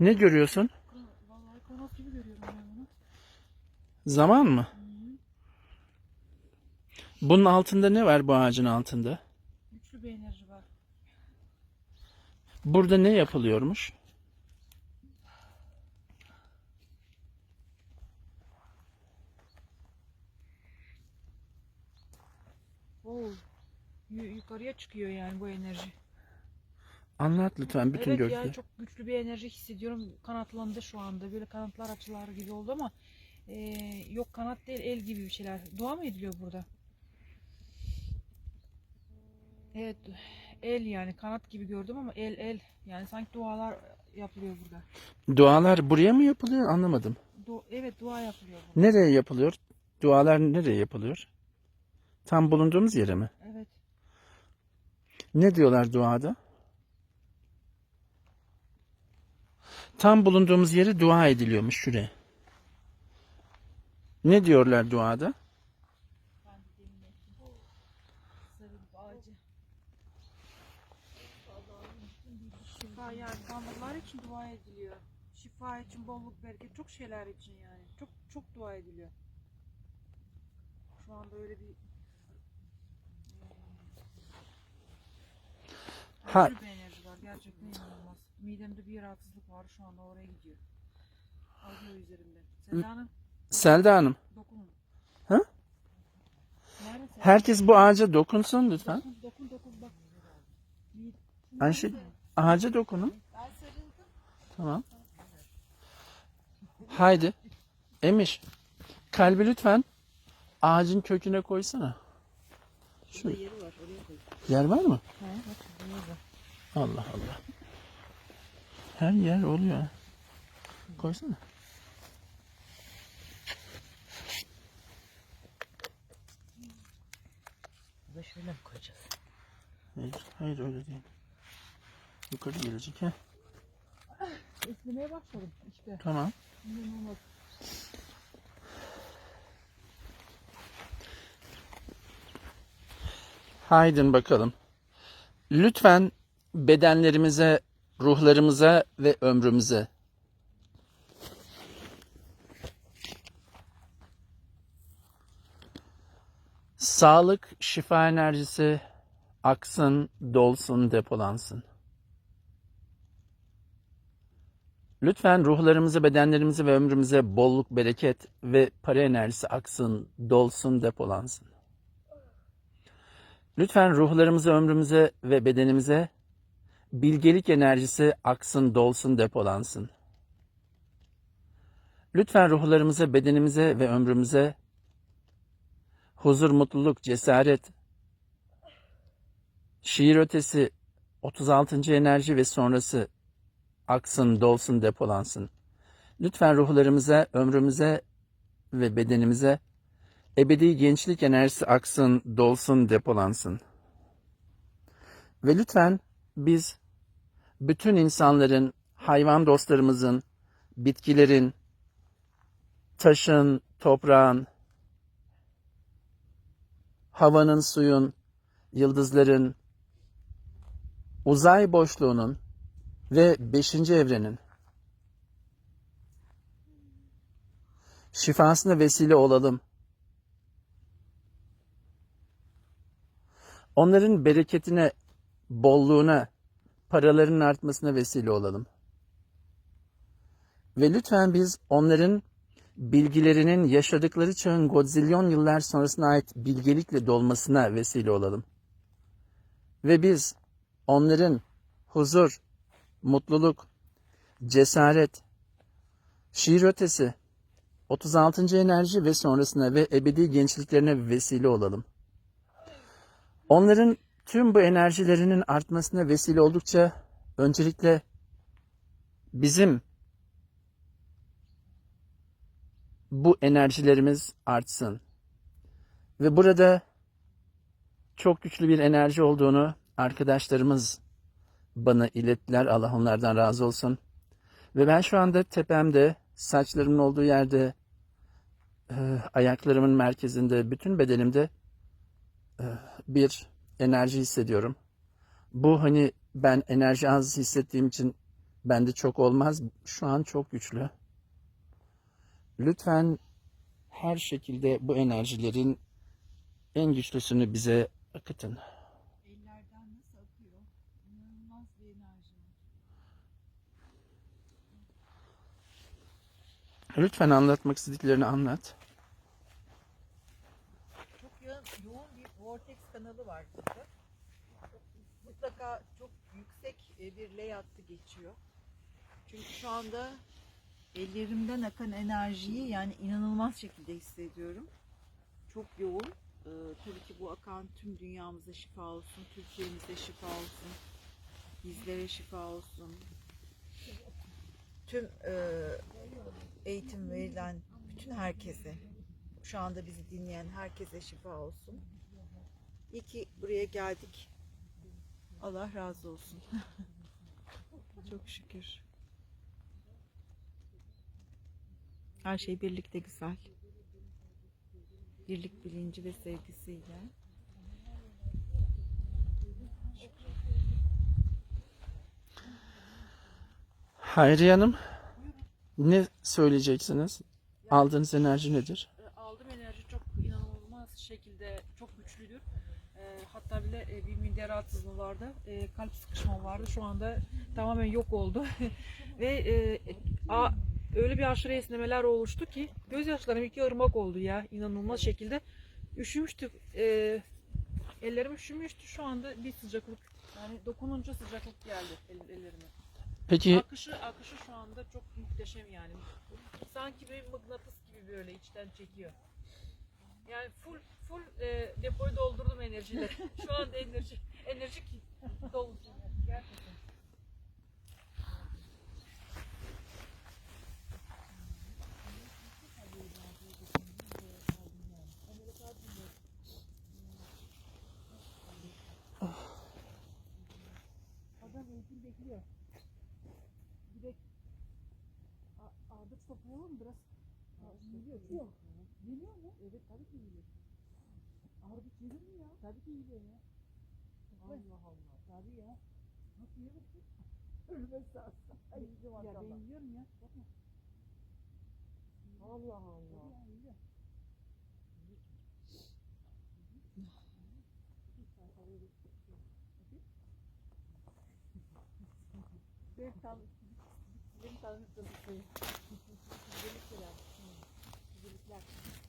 Ne görüyorsun? Vallahi kronos gibi görüyorum ben bunu. Zaman mı? Bunun altında ne var bu ağacın altında? Güçlü bir enerji var. Burada ne yapılıyormuş? Oo. Yu- yukarıya çıkıyor yani bu enerji. Anlat lütfen bütün evet görüntüleri. ya çok güçlü bir enerji hissediyorum. Kanatlandı şu anda. Böyle kanatlar açılar gibi oldu ama e, yok kanat değil el gibi bir şeyler. Dua mı ediliyor burada? Evet el yani kanat gibi gördüm ama el el yani sanki dualar yapılıyor burada. Dualar buraya mı yapılıyor? Anlamadım. Du- evet dua yapılıyor burada. Nereye yapılıyor? Dualar nereye yapılıyor? Tam bulunduğumuz yere mi? Evet. Ne diyorlar duada? Tam bulunduğumuz yere dua ediliyormuş şuraya. Ne diyorlar duada? Tanrılar için dua ediliyor. Şifa için bolluk bereket çok şeyler için yani. Çok çok dua ediliyor. Şu anda öyle bir Ha, Gerçekten inanılmaz. Midemde bir rahatsızlık var şu anda oraya gidiyor. Alıyor üzerimden. Seda Hanım Selda Hanım, dokunun. Ha? Nerede herkes bu ağaca dokunsun lütfen. Dokun dokun dokun bak. Ayşe, ağaca dokunun. Tamam. Haydi. Emiş, kalbi lütfen ağacın köküne koysana. Şu yeri var oraya koy. yer var mı? He, bak. Allah Allah. Her yer oluyor. Koysana. Da şöyle mi koyacağız? Hayır, hayır öyle değil. Yukarı gelecek ha. Esnemeye başladım işte. Tamam. İnanılmaz. Haydin bakalım. Lütfen bedenlerimize, ruhlarımıza ve ömrümüze sağlık, şifa enerjisi aksın, dolsun, depolansın. Lütfen ruhlarımıza, bedenlerimize ve ömrümüze bolluk, bereket ve para enerjisi aksın, dolsun, depolansın. Lütfen ruhlarımıza, ömrümüze ve bedenimize bilgelik enerjisi aksın, dolsun, depolansın. Lütfen ruhlarımıza, bedenimize ve ömrümüze huzur, mutluluk, cesaret, şiir ötesi, 36. enerji ve sonrası aksın, dolsun, depolansın. Lütfen ruhlarımıza, ömrümüze ve bedenimize ebedi gençlik enerjisi aksın, dolsun, depolansın. Ve lütfen biz bütün insanların, hayvan dostlarımızın, bitkilerin, taşın, toprağın, havanın, suyun, yıldızların, uzay boşluğunun ve beşinci evrenin şifasına vesile olalım. Onların bereketine, bolluğuna, paralarının artmasına vesile olalım. Ve lütfen biz onların bilgilerinin yaşadıkları çağın godzilyon yıllar sonrasına ait bilgelikle dolmasına vesile olalım. Ve biz onların huzur, mutluluk, cesaret, şiir ötesi, 36. enerji ve sonrasına ve ebedi gençliklerine vesile olalım. Onların tüm bu enerjilerinin artmasına vesile oldukça öncelikle bizim bu enerjilerimiz artsın. Ve burada çok güçlü bir enerji olduğunu arkadaşlarımız bana ilettiler. Allah onlardan razı olsun. Ve ben şu anda tepemde, saçlarımın olduğu yerde, e, ayaklarımın merkezinde, bütün bedenimde e, bir enerji hissediyorum. Bu hani ben enerji az hissettiğim için bende çok olmaz. Şu an çok güçlü. Lütfen her şekilde bu enerjilerin en güçlüsünü bize akıtın. Ellerden nasıl akıyor? İnanılmaz bir enerji. Lütfen anlatmak istediklerini anlat. Çok yoğun, yoğun bir vortex kanalı var burada. Mutlaka çok yüksek e, bir ley hattı geçiyor. Çünkü şu anda ellerimden akan enerjiyi yani inanılmaz şekilde hissediyorum. Çok yoğun. Ee, tabii ki bu akan tüm dünyamıza şifa olsun, Türkiye'mize şifa olsun, bizlere şifa olsun. Tüm e, eğitim verilen bütün herkese, şu anda bizi dinleyen herkese şifa olsun. İyi ki buraya geldik. Allah razı olsun. Çok şükür. Her şey birlikte güzel. Birlik bilinci ve sevgisiyle. Hayriye Hanım, ne söyleyeceksiniz? Aldığınız enerji nedir? Aldığım enerji çok inanılmaz şekilde çok güçlüdür. E, hatta bile e, bir mide rahatsızlığı vardı. E, kalp sıkışma vardı. Şu anda tamamen yok oldu. Ve e, a, öyle bir aşırı esnemeler oluştu ki gözyaşlarım iki ırmak oldu ya inanılmaz şekilde. Üşümüştük. E, ellerim üşümüştü. Şu anda bir sıcaklık yani dokununca sıcaklık geldi el, ellerime. Peki Akışı akışı şu anda çok muhteşem yani. Sanki bir mıknatıs gibi böyle içten çekiyor. Yani full full e, depoyu doldurdum enerjiyle. Şu anda enerji enerji dolu. Gerçekten. Adam eğitim bekliyor. Bir de A- adet toplayalım biraz. Yok. Geliyor mu? Evet tabii ki geliyor. Ardıç gelir mi ya? Tabii ki geliyor ya. Allah Allah. Tabii ya. Nasıl yemek ki? Ölmez lazım. Ay, ya ben yiyorum ya. Bakma. Allah Allah. Tabii ya, yiyor. Ben tanıştım. Ben tanıştım. দেখো